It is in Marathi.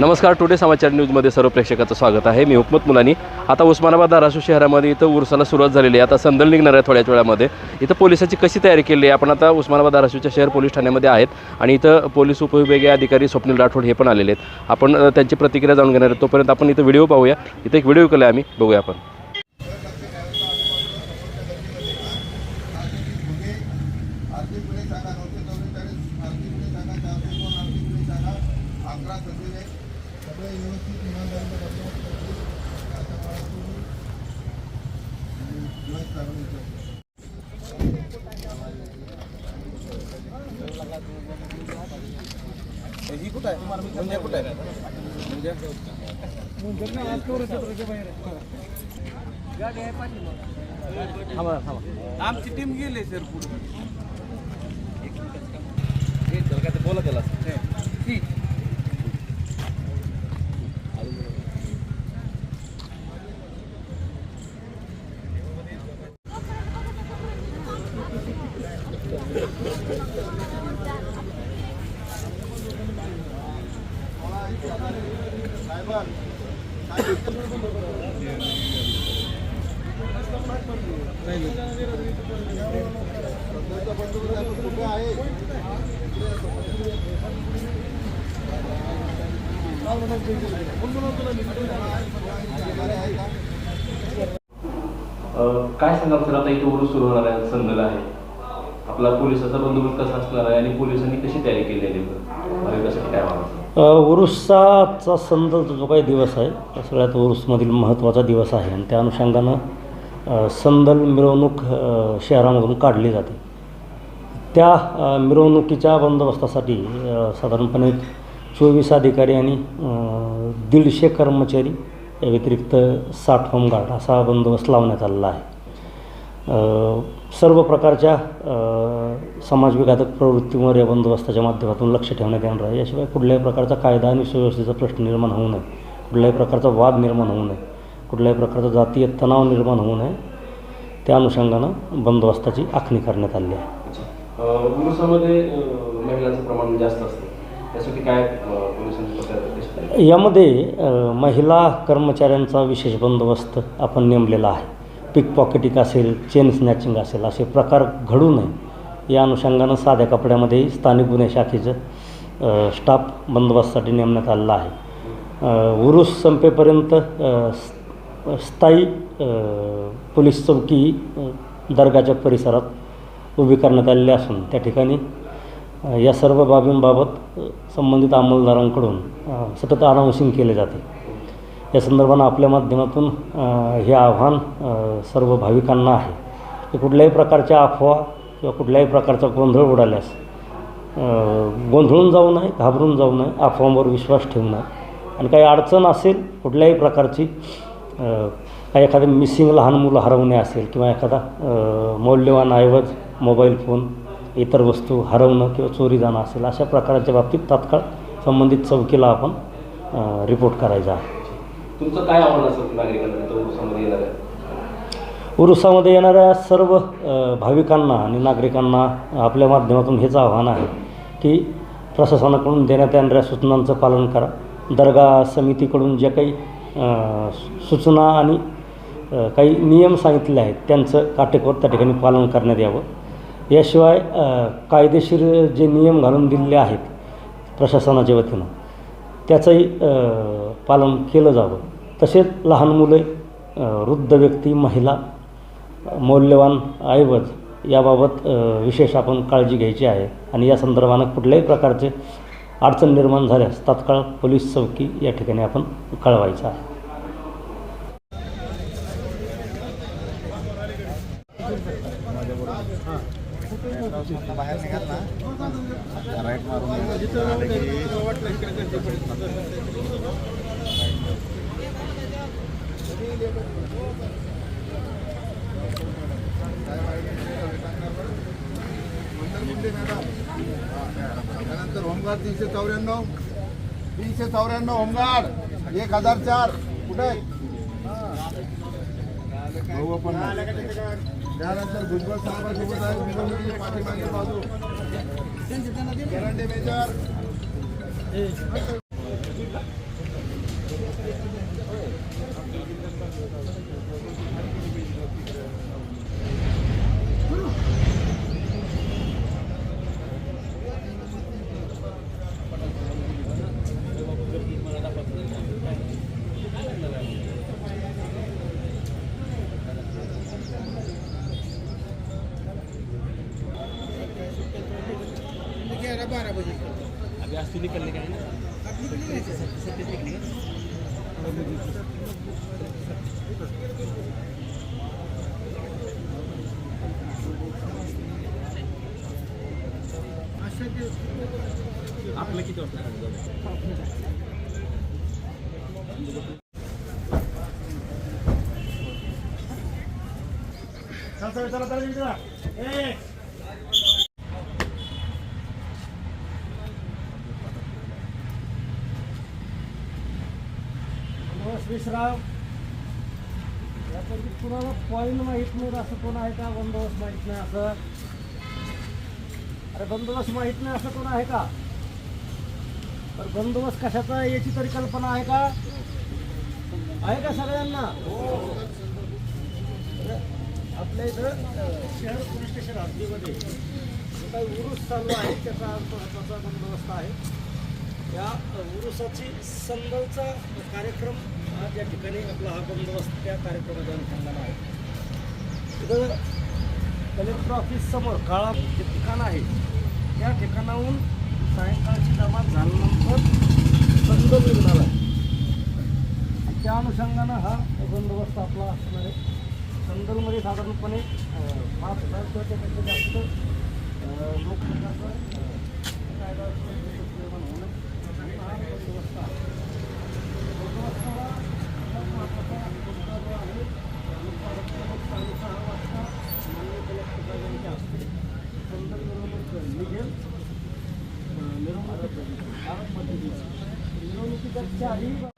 नमस्कार टुडे समाचार न्यूजमध्ये सर्व प्रेक्षकाचं स्वागत आहे. मी हुकमत मुलानी. आता उस्मानाबाद धाराशिव शहरामध्ये इथं उरसाला सुरुवात झालेली आहे. आता संदल निघणार आहे थोड्याच वेळामध्ये. इथं पोलिसाची कशी तयारी केली आहे? आपण आता उस्मानाबाद धाराशिवच्या शहर पोलीस ठाण्यामध्ये आहेत आणि इथं पोलीस उपविभागीय अधिकारी स्वप्नील राठोड हे पण आलेले आहेत. आपण त्यांची प्रतिक्रिया जाणून घेणार आहे तोपर्यंत आपण इथं व्हिडिओ पाहूया. इथं एक व्हिडिओ केला आम्ही. बघूया आपण. अकरा सचिव आहे सगळे व्यवस्थित इमानदारीने चांगले. ही कुठं आहे? म्हणजे कुठं आहे आमची टीम गेली सर पुढे. बोला त्याला काय सांगाल सर? आता इथे उरूस सुरू होणार आहे संदल आहे. आपला पोलिसाचा बंदोबस्त कसा असणार आहे आणि पोलिसांनी कशी तयारी केली आहे? काय म्हणायचं उरुसाचा संद जो काही दिवस आहे सगळ्यात उरुसमधील महत्त्वाचा दिवस आहे आणि त्या अनुषंगानं संदल मिरवणूक शहरामधून काढली जाते. त्या मिरवणुकीच्या बंदोबस्तासाठी साधारणपणे चोवीस अधिकारी आणि दीडशे कर्मचारी या व्यतिरिक्त साठ होमगार्ड असा बंदोबस्त लावण्यात आलेला आहे. सर्व प्रकारच्या समाजविघातक प्रवृत्तींवर या बंदोबस्ताच्या माध्यमातून लक्ष ठेवण्यात येणार आहे. याशिवाय कुठल्याही प्रकारचा कायदा आणि सुव्यवस्थेचा प्रश्न निर्माण होऊ नये. कुठल्याही प्रकारचा वाद निर्माण होऊ नये. कुठल्याही प्रकारचा जातीय तणाव निर्माण होऊ नये. त्या अनुषंगानं बंदोबस्ताची आखणी करण्यात आली आहे. उरुसामध्ये महिलांचं प्रमाण जास्त असतं. त्यासाठी काय? यामध्ये महिला कर्मचाऱ्यांचा विशेष बंदोबस्त आपण नेमलेला आहे. पिक पॉकेटिंग असेल चेन स्नॅचिंग असेल असे प्रकार घडू नये. या अनुषंगानं साध्या कपड्यामध्ये स्थानिक गुन्हे शाखेचं स्टाफ बंदोबस्तासाठी नेमण्यात आलेला आहे. उरुस संपेपर्यंत स्थायी पोलीस चौकी दर्गाच्या परिसरात उभी करण्यात आलेली असून त्या ठिकाणी या सर्व बाबींबाबत संबंधित अंमलदारांकडून सतत अनाउन्सिंग केले जाते. या संदर्भानं आपल्या माध्यमातून हे आव्हान सर्व भाविकांना आहे. की कुठल्याही प्रकारच्या अफवा किंवा कुठल्याही प्रकारचा गोंधळ उडाल्यास गोंधळून जाऊ नये घाबरून जाऊ नये अफवांवर विश्वास ठेवू नये. आणि काही अडचण असेल कुठल्याही प्रकारची काही एखादं मिसिंग लहान मुलं हरवणे असेल किंवा एखादा मौल्यवान ऐवज मोबाईल फोन इतर वस्तू हरवणं किंवा चोरी जाणं असेल अशा प्रकारच्या बाबतीत तात्काळ संबंधित चौकीला आपण रिपोर्ट करायचा आहे. तुमचं काय आव्हान असेल नागरिकांना उरुसामध्ये उरुसामध्ये येणाऱ्या? सर्व भाविकांना आणि नागरिकांना आपल्या माध्यमातून हेच आव्हान आहे की प्रशासनाकडून देण्यात येणाऱ्या सूचनांचं पालन करा. दर्गा समितीकडून ज्या काही सूचना आणि काही नियम सांगितले आहेत त्यांचं काटेकोर त्या ठिकाणी पालन करण्यात यावं. याशिवाय कायदेशीर जे नियम घालून दिलेले आहेत प्रशासनाच्या वतीनं त्याचंही पालन केलं जावं. तसेच लहान मुले वृद्ध व्यक्ती महिला मौल्यवान ऐवज याबाबत विशेष आपण काळजी घ्यायची आहे. आणि या संदर्भानं कुठल्याही प्रकारचे अडचण निर्माण झाल्यास तात्काळ पोलीस चौकी या ठिकाणी आपण कळवायचं आहे. बाहेर निघाल ना राईट मारून त्यानंतर होमगार्ड तीनशे चौऱ्याण्णव तीनशे चौऱ्याण्णव होमगार्ड एक हज़ार चार कुठे त्यानंतर भुजबळ साहेबांसोबत आहे निवडणुकीची पाठिंबाची बाजू. मेजर. या बारह बजे अभी आज तो निकलने का है ना सत्तीस निकलेगा आपलं किती वाजता विश्राम. यापैकी कुणाला पॉईंट माहीत नाही असं कोण आहे का? बंदोबस्त माहीत नाही असं. अरे बंदोबस्त माहीत नाही असं कोण आहे का? तर बंदोबस्त कशाचा आहे याची तरी कल्पना आहे का? आहे का सगळ्यांना? आपल्या इथं शहर पोलीस स्टेशन हद्दीमध्ये जो काही उरुस चालू आहे त्याचा महत्त्वाचा बंदोबस्त आहे. या उरुसाची संदलचा कार्यक्रम आज या ठिकाणी आपला हा बंदोबस्त त्या कार्यक्रमाच्या अनुषंगाने आहे. तिथं कलेक्टर ऑफिससमोर काळा जे ठिकाण आहे त्या ठिकाणाहून सायंकाळची जमा झाल्यानंतर संदल निघणार आहे. त्या अनुषंगानं हा बंदोबस्त आपला असणार आहे. संदलमध्ये साधारणपणे पाच हजार किंवा त्यापेक्षा जास्त अं, कायदा निर्माण होणं आणि हा बंदोबस्त आहे. बंदोबस्ताला सर्वात महत्त्वाचा मुद्दा जो आहे दुपारच्या साडेसहा वाजता माननीय कलेक्टर साहेबांच्या हस्ते संदल मिरवणूक निघेल अं, मिरवणूक भारत पद्धतीची मिरवणुकीच्या चारही